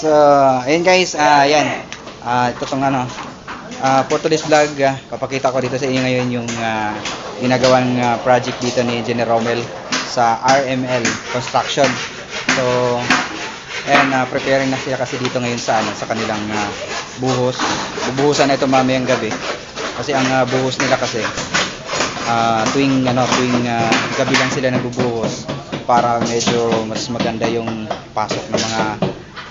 So, ayun guys, ah yan. Ah, ito tong ano, ah for today's vlog, ah, papakita ko dito sa inyo ngayon yung ah, ginagawang ah, project dito ni Engineer Romel sa RML Construction. So, ayan, ah, preparing na sila kasi dito ngayon sa ano, sa kanilang ah, buhos. Bubuhusan na ito mamayang gabi. Kasi ang ah, buhos nila kasi ah, tuwing ano, tuwing ah, gabi lang sila nagbubuhos para medyo mas maganda yung pasok ng mga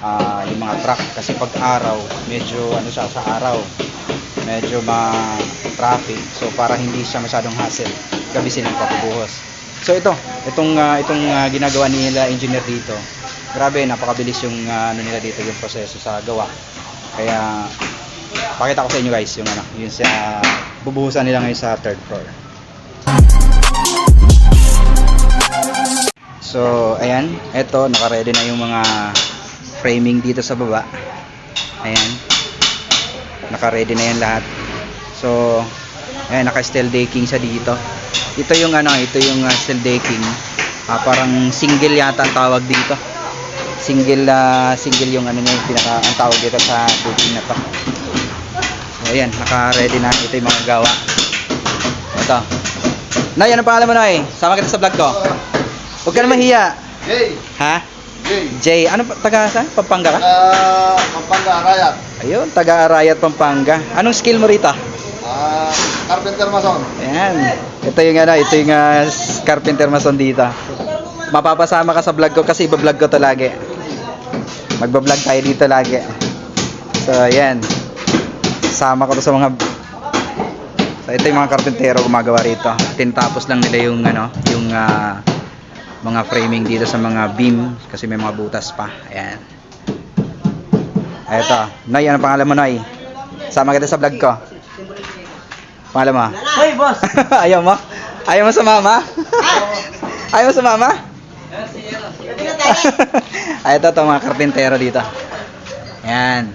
ah, yung mga truck. Kasi pag araw medyo ano siya sa araw medyo ma traffic so para hindi siya masyadong hassle gabi silang papubuhos so ito itong ah, itong ah, ginagawa nila engineer dito. Grabe napakabilis yung ah, ano nila dito yung proseso sa gawa. Kaya pakita ko sa inyo guys yung ano yung sa bubuhusan nila ngayon sa third floor. So, ayan, eto, naka-ready na yung mga framing dito sa baba. Ayan. Naka-ready na yan lahat. So, ayan, naka-steel decking siya dito. Ito yung ano, ito yung uh, steel decking. Ah, parang single yata ang tawag dito. Single, ah, single yung ano niya, yung pinaka, ang tawag dito sa decking na to. So, ayan, naka-ready na. Ito yung mga gawa. Ito. Nay, ano pangalan mo, Nay? Sama kita sa vlog ko. Huwag ka na mahiya. Jay, Ha? Jay. Jay, ano pa- taga saan? Pampanga ka? Ah, Pampanga, Arayat. Ayun, taga Arayat, Pampanga. Anong skill mo rito? Ah, Carpenter Mason. Ayan. Ito yung ano, ito yung s- carpenter mason dito. Mapapasama ka sa vlog ko kasi iba-vlog ko to lagi. Magba-vlog tayo dito lagi. So, ayan. Sama ko to sa mga So, ito yung mga karpentero gumagawa rito. Tinatapos lang nila yung ano, yung ah, mga framing dito sa mga beam kasi may mga butas pa. Ayan. Eto. Noy, ano pangalan mo, Noy? Sama kita sa vlog ko. Pangalan mo? Hey, boss! Ayaw mo? Ayaw mo sa mama? Ayaw mo sa mama? Ay, ito, ito mga karpintero dito. Ayan.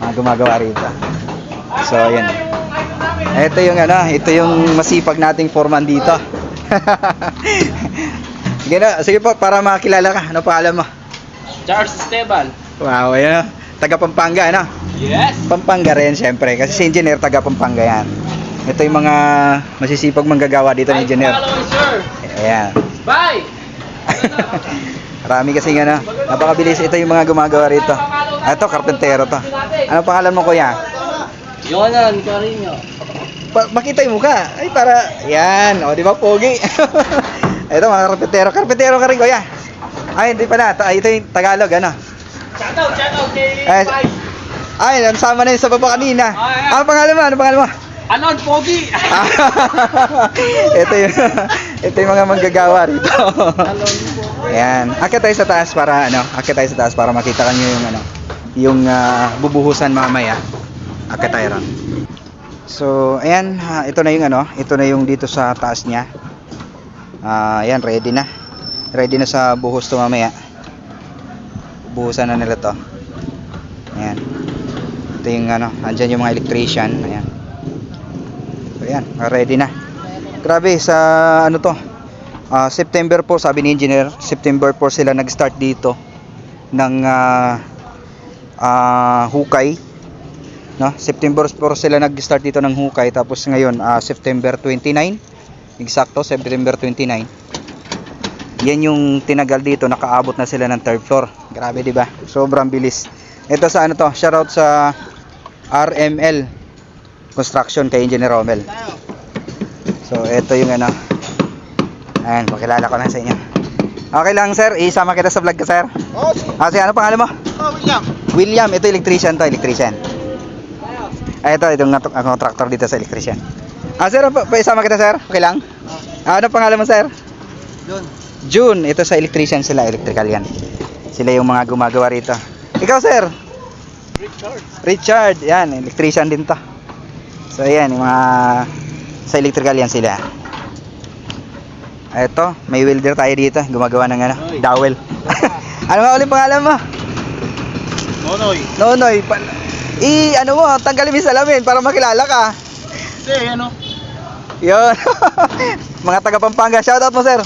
Mga gumagawa rito. So, ayan. Ito yung ano, ito yung masipag nating foreman dito. sige na, sige po, para makilala ka. Ano pangalan mo? Charles Esteban. Wow, ayan. oh. Taga Pampanga, ano? Yes. Pampanga rin, syempre. Kasi si engineer, taga Pampanga yan. Ito yung mga masisipag manggagawa dito ni engineer. follow, sir. Ayan. Bye. Marami kasi ano, napakabilis. Ito yung mga gumagawa rito. Ah, Ito, karpentero to. Ano pangalan mo, kuya? Yonan, Carino. Pa makita yung mukha. Ay, para, yan. O, di ba, pogi? ito, mga karpentero. Karpentero ka rin, kuya. Ay, hindi pala. Ta- Ito yung Tagalog, ano? Shout out, shout out kay Eh, Mike. Ay, sama na yung sa baba kanina. Ay, ay. Ano pangalan mo? Ano pangalan mo? Anon, Pogi. ito yung ito yung mga manggagawa rito. Ayan. Akit tayo sa taas para ano, akit tayo sa taas para makita kanyo yung ano, yung ah, bubuhusan mamaya. Akit tayo ron. So, ayan, ah, ito na yung ano, ito na yung dito sa taas niya. Ah, ayan, ready na. Ready na sa buhos to mamaya. Buhusan na nila to. Ayan. Ito yung ano, andyan yung mga electrician. Ayan. So, ready na. Grabe, sa ano to, ah, September 4, sabi ni engineer, September 4 sila nag-start dito ng ah, ah, hukay. No? September 4 sila nag-start dito ng hukay, tapos ngayon, ah, September 29, eksakto, September 29. Yan yung tinagal dito, nakaabot na sila ng third floor. Grabe, di ba? Sobrang bilis. Ito sa ano to, shoutout sa RML Construction kay Engineer Romel. So, ito yung ano. Ayan, pakilala ko na sa inyo. Okay lang, sir. Isama kita sa vlog ko, sir. Oh, sige. Ah, sige, ano pangalan mo? Oh, William. William. Ito, electrician to, electrician. Ah, ito, itong ang contractor dito sa electrician. Ah, sir, pa, pa isama kita, sir. Okay lang? Ah, ano pangalan mo, sir? Doon. June. Ito sa electrician sila, electrical yan. Sila yung mga gumagawa rito. Ikaw, sir? Richard. Richard. Yan, electrician din to. So, ayan, yung mga sa electrical yan sila. Ito, may welder tayo dito. Gumagawa ng ano, Oy. dowel. ano nga ulit pangalan mo? Nonoy. Nonoy. Pa- I, ano mo, tanggalin mo yung salamin para makilala ka. Hindi, ano? Yun. mga taga Pampanga. Shoutout mo, sir.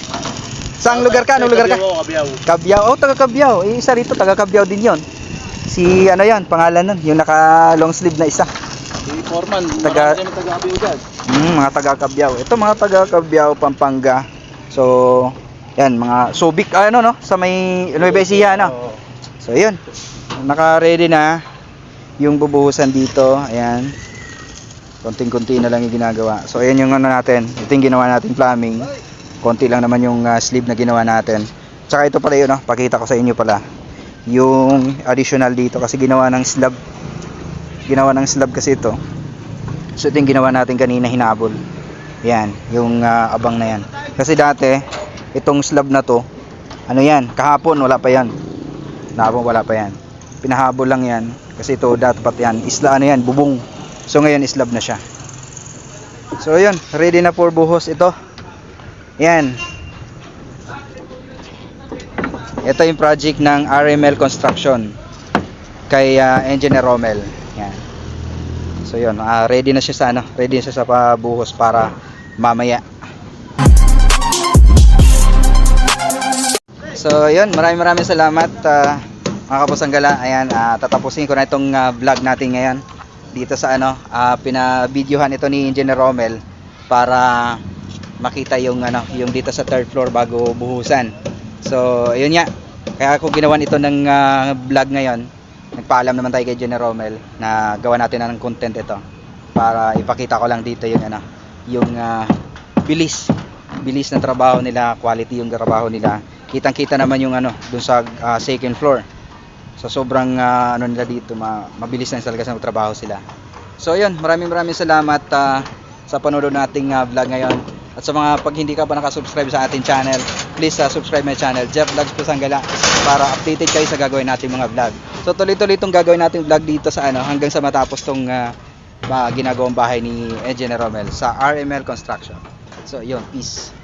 Saang lugar ka? Anong lugar ka? Kabiyaw. Kabyaw. Oh, taga Kabyaw. Eh, isa rito, taga Kabyaw din yon. Si ano yan, pangalan nun, yung naka long sleeve na isa. Si Foreman. Taga- Marami taga-abiyo dyan. Hmm, mga taga Cabiao. Ito mga taga Cabiao, Pampanga. So, yan, mga Subic, ano no, sa may Nueva Ecija, ano. Oo. So, yun. Naka-ready na yung bubuhusan dito. Ayan. Konting-konti na lang yung ginagawa. So, ayan yung ano natin. Ito yung ginawa natin plumbing. Konti lang naman yung ah, sleeve na ginawa natin. Tsaka ito pala yun, no? pakita ko sa inyo pala. Yung additional dito kasi ginawa ng slab. Ginawa ng slab kasi ito. So, ito yung ginawa natin kanina hinabol. Yan, yung ah, abang na yan. Kasi dati, itong slab na to, ano yan, kahapon wala pa yan. Nabong wala pa yan. Pinahabol lang yan. Kasi ito dapat yan. Isla ano yan, bubong. So ngayon islab na siya. So yun, ready na for buhos ito. Yan. Ito yung project ng RML Construction kay ah, Engineer Romel. Yan. So yun, ah, ready na siya sa ano, ready na siya sa pabuhos para mamaya. So, yun, maraming maraming salamat ah, mga kapusanggala. Ayan, ah, tatapusin ko na itong ah, vlog natin ngayon dito sa ano, ah, pinabidyohan ito ni Engineer Romel para makita yung ano, yung dito sa third floor bago buhusan. So, ayun nga. Kaya ako ginawan ito ng ah, vlog ngayon. Nagpaalam naman tayo kay Engineer Romel na gawa natin na ng content ito para ipakita ko lang dito yung ano, yung ah, bilis bilis ng trabaho nila, quality yung trabaho nila. Kitang-kita naman yung ano, dun sa ah, second floor. So sobrang ah, ano nila dito, ma- mabilis na talaga sa trabaho sila. So yun, maraming maraming salamat ah, sa panonood nating ah, vlog ngayon. At sa mga pag hindi ka pa nakasubscribe sa ating channel, please ah, subscribe my channel, Jeff Vlogs Pusanggala, para updated kayo sa gagawin nating mga vlog. So tuloy-tuloy itong gagawin nating vlog dito sa ano, hanggang sa matapos tong ah, ah, ginagawang bahay ni Engineer Romel sa RML Construction. So yun, peace.